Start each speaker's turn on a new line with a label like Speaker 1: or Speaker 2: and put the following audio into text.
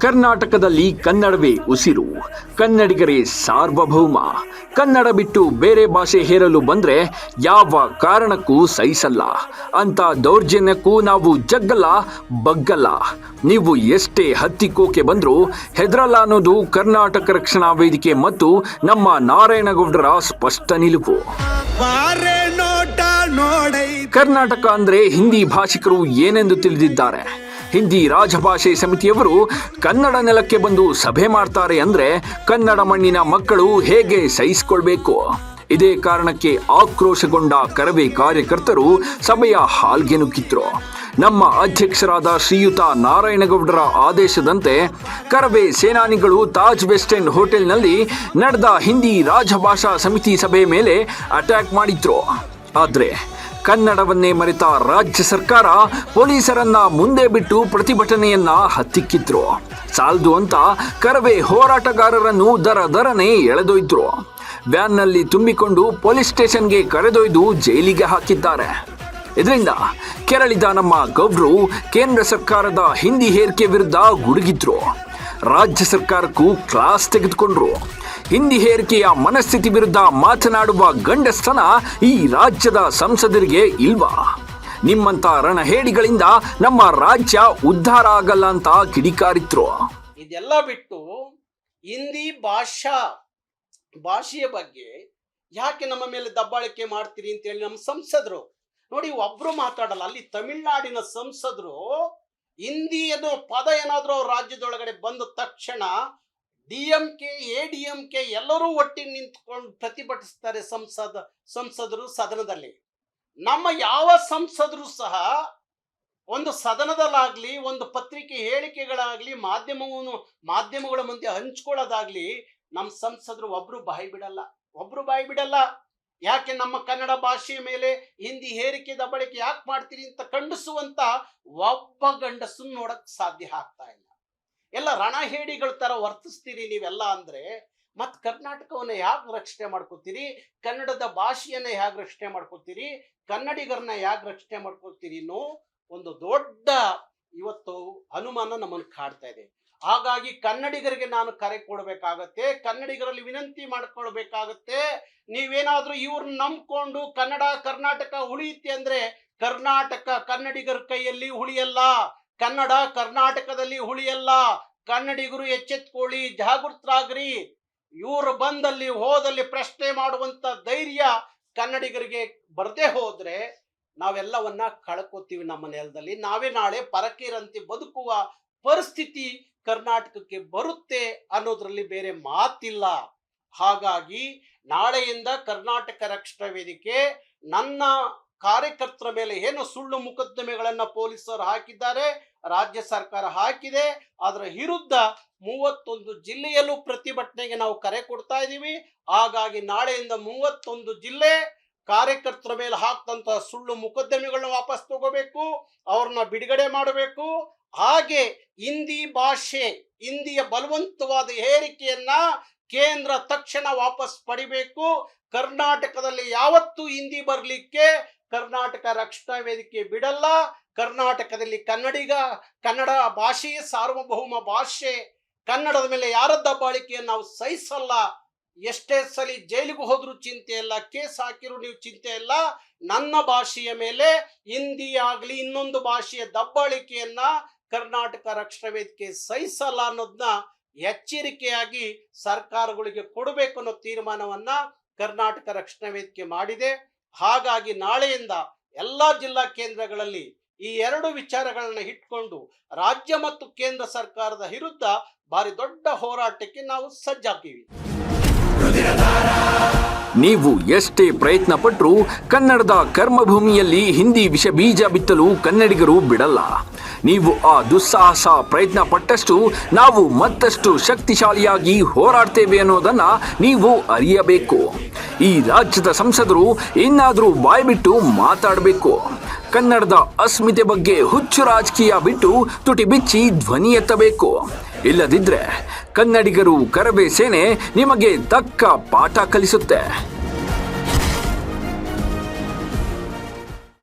Speaker 1: ಕರ್ನಾಟಕದಲ್ಲಿ ಕನ್ನಡವೇ ಉಸಿರು. ಕನ್ನಡಿಗರೇ ಸಾರ್ವಭೌಮ. ಕನ್ನಡ ಬಿಟ್ಟು ಬೇರೆ ಭಾಷೆ ಹೇರಲು ಬಂದ್ರೆ ಯಾವ ಕಾರಣಕ್ಕೂ ಸಹಿಸಲ್ಲ. ಅಂತ ದೌರ್ಜನ್ಯಕ್ಕೂ ನಾವು ಜಗ್ಗಲ್ಲ, ಬಗ್ಗಲ್ಲ. ನೀವು ಎಷ್ಟೇ ಹತ್ತಿಕೋಕೆ ಬಂದರೂ ಹೆದರಲ್ಲ ಅನ್ನೋದು ಕರ್ನಾಟಕ ರಕ್ಷಣಾ ವೇದಿಕೆ ಮತ್ತು ನಮ್ಮ ನಾರಾಯಣಗೌಡರ ಸ್ಪಷ್ಟ ನಿಲುವು. ಕರ್ನಾಟಕ ಅಂದ್ರೆ ಹಿಂದಿ ಭಾಷಿಕರು ಏನೆಂದು ತಿಳಿದಿದ್ದಾರೆ? ಹಿಂದಿ ರಾಜಭಾಷೆ ಸಮಿತಿಯವರು ಕನ್ನಡ ನೆಲಕ್ಕೆ ಬಂದು ಸಭೆ ಮಾಡ್ತಾರೆ ಅಂದ್ರೆ ಕನ್ನಡ ಮಣ್ಣಿನ ಮಕ್ಕಳು ಹೇಗೆ ಸಹಿಸಿಕೊಳ್ಬೇಕು? ಇದೇ ಕಾರಣಕ್ಕೆ ಆಕ್ರೋಶಗೊಂಡ ಕರವೇ ಕಾರ್ಯಕರ್ತರು ಸಭೆಯ ಹಾಲ್ಗೆ ನುಗ್ಗಿದ್ರು. ನಮ್ಮ ಅಧ್ಯಕ್ಷರಾದ ಶ್ರೀಯುತ ನಾರಾಯಣಗೌಡರ ಆದೇಶದಂತೆ ಕರವೇ ಸೇನಾನಿಗಳು ತಾಜ್ ವೆಸ್ಟ್ ಎಂಡ್ ಹೋಟೆಲ್ನಲ್ಲಿ ನಡೆದ ಹಿಂದಿ ರಾಜಭಾಷಾ ಸಮಿತಿ ಸಭೆ ಮೇಲೆ ಅಟ್ಯಾಕ್ ಮಾಡಿದ್ರು. ಆದ್ರೆ ಕನ್ನಡವನ್ನೇ ಮರೆತ ರಾಜ್ಯ ಸರ್ಕಾರ ಪೊಲೀಸರನ್ನ ಮುಂದೆ ಬಿಟ್ಟು ಪ್ರತಿಭಟನೆಯನ್ನ ಹತ್ತಿಕ್ಕಿದ್ರು. ಸಾಲದು ಅಂತ ಕರವೇ ಹೋರಾಟಗಾರರನ್ನು ದರ ದರನೆ ಎಳೆದೊಯ್ದ್ರು. ವ್ಯಾನ್ನಲ್ಲಿ ತುಂಬಿಕೊಂಡು ಪೊಲೀಸ್ ಸ್ಟೇಷನ್ಗೆ ಕರೆದೊಯ್ದು ಜೈಲಿಗೆ ಹಾಕಿದ್ದಾರೆ. ಇದರಿಂದ ಕೆರಳಿದ ನಮ್ಮ ಗೌಡ್ರು ಕೇಂದ್ರ ಸರ್ಕಾರದ ಹಿಂದಿ ಹೇರಿಕೆ ವಿರುದ್ಧ ಗುಡುಗಿದ್ರು. ರಾಜ್ಯ ಸರ್ಕಾರಕ್ಕೂ ಕ್ಲಾಸ್ ತೆಗೆದುಕೊಂಡ್ರು. ಹಿಂದಿ ಹೇರಿಕೆಯ ಮನಸ್ಥಿತಿ ವಿರುದ್ಧ ಮಾತನಾಡುವ ಗಂಡಸ್ತನ ಈ ರಾಜ್ಯದ ಸಂಸದರಿಗೆ ಇಲ್ವಾ? ನಿಮ್ಮಂತ ರಣಹೇಡಿಗಳಿಂದ ನಮ್ಮ ರಾಜ್ಯ ಉದ್ಧಾರ ಆಗಲ್ಲ ಅಂತ ಕಿಡಿಕಾರಿದ್ರು.
Speaker 2: ಇದೆಲ್ಲ ಬಿಟ್ಟು ಹಿಂದಿ ಭಾಷಾ, ಭಾಷೆಯ ಬಗ್ಗೆ ಯಾಕೆ ನಮ್ಮ ಮೇಲೆ ದಬ್ಬಾಳಿಕೆ ಮಾಡ್ತೀರಿ ಅಂತ ಹೇಳಿ ನಮ್ಮ ಸಂಸದರು, ನೋಡಿ ಒಬ್ರು ಮಾತಾಡಲ್ಲ, ಅಲ್ಲಿ ತಮಿಳ್ನಾಡಿನ ಸಂಸದರು ಹಿಂದಿ ಅನ್ನೋ ಪದ ಏನಾದರೂ ಅವ್ರ ರಾಜ್ಯದೊಳಗಡೆ ಬಂದ ತಕ್ಷಣ D M K, A D M K ಎಲ್ಲರೂ ಒಟ್ಟಿಗೆ ನಿಂತ್ಕೊಂಡು ಪ್ರತಿಭಟಿಸ್ತಾರೆ ಸಂಸದ, ಸಂಸದರು ಸದನದಲ್ಲಿ. ನಮ್ಮ ಯಾವ ಸಂಸದರು ಸಹ ಒಂದು ಸದನದಲ್ಲಾಗ್ಲಿ, ಒಂದು ಪತ್ರಿಕೆ ಹೇಳಿಕೆಗಳಾಗಲಿ, ಮಾಧ್ಯಮವನ್ನು, ಮಾಧ್ಯಮಗಳ ಮುಂದೆ ಹಂಚ್ಕೊಳ್ಳೋದಾಗ್ಲಿ, ನಮ್ಮ ಸಂಸದರು ಒಬ್ರು ಬಾಯಿ ಬಿಡಲ್ಲ, ಒಬ್ರು ಬಾಯಿ ಬಿಡಲ್ಲ. ಯಾಕೆ ನಮ್ಮ ಕನ್ನಡ ಭಾಷೆಯ ಮೇಲೆ ಹಿಂದಿ ಹೇರಿಕೆ ದಬ್ಬಳಿಕೆ ಯಾಕೆ ಮಾಡ್ತೀರಿ ಅಂತ ಖಂಡಿಸುವಂತ ಒಬ್ಬ ಗಂಡಸು ನೋಡಕ್ ಸಾಧ್ಯ ಆಗ್ತಾ ಇಲ್ಲ. ಎಲ್ಲ ರಣಹೇಡಿಗಳ ತರ ವರ್ತಿಸ್ತೀರಿ ನೀವೆಲ್ಲ ಅಂದ್ರೆ ಮತ್ ಕರ್ನಾಟಕವನ್ನ ಯಾಕೆ ರಕ್ಷಣೆ ಮಾಡ್ಕೋತೀರಿ? ಕನ್ನಡದ ಭಾಷೆಯನ್ನ ಹೇಗೆ ರಕ್ಷಣೆ ಮಾಡ್ಕೋತೀರಿ? ಕನ್ನಡಿಗರನ್ನ ಯಾಕೆ ರಕ್ಷಣೆ ಮಾಡ್ಕೋತೀರಿ ಅನ್ನೋ ಒಂದು ದೊಡ್ಡ ಇವತ್ತು ಅನುಮಾನ ನಮ್ಮನ್ನು ಕಾಡ್ತಾ ಇದೆ. ಹಾಗಾಗಿ ಕನ್ನಡಿಗರಿಗೆ ನಾನು ಕರೆ ಕೊಡಬೇಕಾಗತ್ತೆ, ಕನ್ನಡಿಗರಲ್ಲಿ ವಿನಂತಿ ಮಾಡ್ಕೊಳ್ಬೇಕಾಗತ್ತೆ. ನೀವೇನಾದ್ರೂ ಇವ್ರನ್ನ ನಂಬ್ಕೊಂಡು ಕನ್ನಡ, ಕರ್ನಾಟಕ ಉಳಿಯುತ್ತೆ ಅಂದ್ರೆ ಕರ್ನಾಟಕ ಕನ್ನಡಿಗರ ಕೈಯಲ್ಲಿ ಉಳಿಯಲ್ಲ, ಕನ್ನಡ ಕರ್ನಾಟಕದಲ್ಲಿ ಉಳಿಯಲ್ಲ, ಕನ್ನಡಿಗರು ಎಚ್ಚೆತ್ಕೊಳ್ಳಿ, ಜಾಗೃತರಾಗ್ರಿ. ಇವರು ಬಂದಲ್ಲಿ, ಹೋದಲ್ಲಿ ಪ್ರಶ್ನೆ ಮಾಡುವಂತ ಧೈರ್ಯ ಕನ್ನಡಿಗರಿಗೆ ಬರದೆ ಹೋದ್ರೆ ನಾವೆಲ್ಲವನ್ನ ಕಳ್ಕೊತೀವಿ ನಮ್ಮ ನೆಲದಲ್ಲಿ. ನಾವೇ ನಾಳೆ ಪರಕೀರಂತೆ ಬದುಕುವ ಪರಿಸ್ಥಿತಿ ಕರ್ನಾಟಕಕ್ಕೆ ಬರುತ್ತೆ ಅನ್ನೋದ್ರಲ್ಲಿ ಬೇರೆ ಮಾತಿಲ್ಲ. ಹಾಗಾಗಿ ನಾಳೆಯಿಂದ ಕರ್ನಾಟಕ ರಕ್ಷಣಾ ವೇದಿಕೆ ನನ್ನ ಕಾರ್ಯಕರ್ತರ ಮೇಲೆ ಏನು ಸುಳ್ಳು ಮುಕದ್ದಮೆಗಳನ್ನ ಪೊಲೀಸರು ಹಾಕಿದ್ದಾರೆ, ರಾಜ್ಯ ಸರ್ಕಾರ ಹಾಕಿದೆ, ಅದರ ವಿರುದ್ಧ ಮೂವತ್ತೊಂದು ಜಿಲ್ಲೆಯಲ್ಲೂ ಪ್ರತಿಭಟನೆಗೆ ನಾವು ಕರೆ ಕೊಡ್ತಾ ಇದ್ದೀವಿ. ಹಾಗಾಗಿ ನಾಳೆಯಿಂದ ಮೂವತ್ತೊಂದು ಜಿಲ್ಲೆ ಕಾರ್ಯಕರ್ತರ ಮೇಲೆ ಹಾಕ್ತಂತ ಸುಳ್ಳು ಮುಕದ್ದಮೆಗಳನ್ನ ವಾಪಸ್ ತಗೋಬೇಕು, ಅವ್ರನ್ನ ಬಿಡುಗಡೆ ಮಾಡಬೇಕು. ಹಾಗೆ ಹಿಂದಿ ಭಾಷೆ, ಹಿಂದಿಯ ಬಲವಂತವಾದ ಹೇರಿಕೆಯನ್ನ ಕೇಂದ್ರ ತಕ್ಷಣ ವಾಪಸ್ ಪಡಿಬೇಕು. ಕರ್ನಾಟಕದಲ್ಲಿ ಯಾವತ್ತೂ ಹಿಂದಿ ಬರಲಿಕ್ಕೆ ಕರ್ನಾಟಕ ರಕ್ಷಣಾ ವೇದಿಕೆ ಬಿಡಲ್ಲ. ಕರ್ನಾಟಕದಲ್ಲಿ ಕನ್ನಡಿಗ, ಕನ್ನಡ ಭಾಷೆಯೇ ಸಾರ್ವಭೌಮ ಭಾಷೆ. ಕನ್ನಡದ ಮೇಲೆ ಯಾರ ದಬ್ಬಾಳಿಕೆಯನ್ನು ನಾವು ಸಹಿಸಲ್ಲ. ಎಷ್ಟೇ ಸಲಿ ಜೈಲಿಗೆ ಹೋದ್ರೂ ಚಿಂತೆ ಇಲ್ಲ, ಕೇಸ್ ಹಾಕಿರು ನೀವು ಚಿಂತೆ ಇಲ್ಲ. ನನ್ನ ಭಾಷೆಯ ಮೇಲೆ ಹಿಂದಿ ಆಗಲಿ ಇನ್ನೊಂದು ಭಾಷೆಯ ದಬ್ಬಾಳಿಕೆಯನ್ನ ಕರ್ನಾಟಕ ರಕ್ಷಣಾ ವೇದಿಕೆ ಸಹಿಸಲ್ಲ ಅನ್ನೋದನ್ನ ಎಚ್ಚರಿಕೆಯಾಗಿ ಸರ್ಕಾರಗಳಿಗೆ ಕೊಡಬೇಕು ಅನ್ನೋ ತೀರ್ಮಾನವನ್ನ ಕರ್ನಾಟಕ ರಕ್ಷಣಾ ವೇದಿಕೆ ಮಾಡಿದೆ. ಹಾಗಾಗಿ ನಾಳೆಯಿಂದ ಎಲ್ಲಾ ಜಿಲ್ಲಾ ಕೇಂದ್ರಗಳಲ್ಲಿ ಈ ಎರಡು ವಿಚಾರಗಳನ್ನ ಇಟ್ಕೊಂಡು ರಾಜ್ಯ ಮತ್ತು ಕೇಂದ್ರ ಸರ್ಕಾರದ ವಿರುದ್ಧ ಭಾರಿ ದೊಡ್ಡ ಹೋರಾಟಕ್ಕೆ ನಾವು ಸಜ್ಜಾಗಿವಿ
Speaker 1: ನೀವು ಎಷ್ಟೇ ಪ್ರಯತ್ನ ಪಟ್ಟರೂ ಕನ್ನಡದ ಕರ್ಮಭೂಮಿಯಲ್ಲಿ ಹಿಂದಿ ವಿಷ ಬೀಜ ಬಿತ್ತಲು ಕನ್ನಡಿಗರು ಬಿಡಲ್ಲ. ನೀವು ಆ ದುಸ್ಸಾಹಸ ಪ್ರಯತ್ನ ಪಟ್ಟಷ್ಟು ನಾವು ಮತ್ತಷ್ಟು ಶಕ್ತಿಶಾಲಿಯಾಗಿ ಹೋರಾಡ್ತೇವೆ ಅನ್ನೋದನ್ನು ನೀವು ಅರಿಯಬೇಕು. ಈ ರಾಜ್ಯದ ಸಂಸದರು ಇನ್ನಾದರೂ ಬಾಯ್ಬಿಟ್ಟು ಮಾತಾಡಬೇಕು. ಕನ್ನಡದ ಅಸ್ಮಿತೆ ಬಗ್ಗೆ ಹುಚ್ಚು ರಾಜಕೀಯ ಬಿಟ್ಟು ತುಟಿ ಬಿಚ್ಚಿ ಧ್ವನಿ ಎತ್ತಬೇಕು. ಇಲ್ಲದಿದ್ರೆ ಕನ್ನಡಿಗರು ಕರಬೇ ಸೇನೆ ನಿಮಗೆ ತಕ್ಕ ಪಾಠ ಕಲಿಸುತ್ತೆ.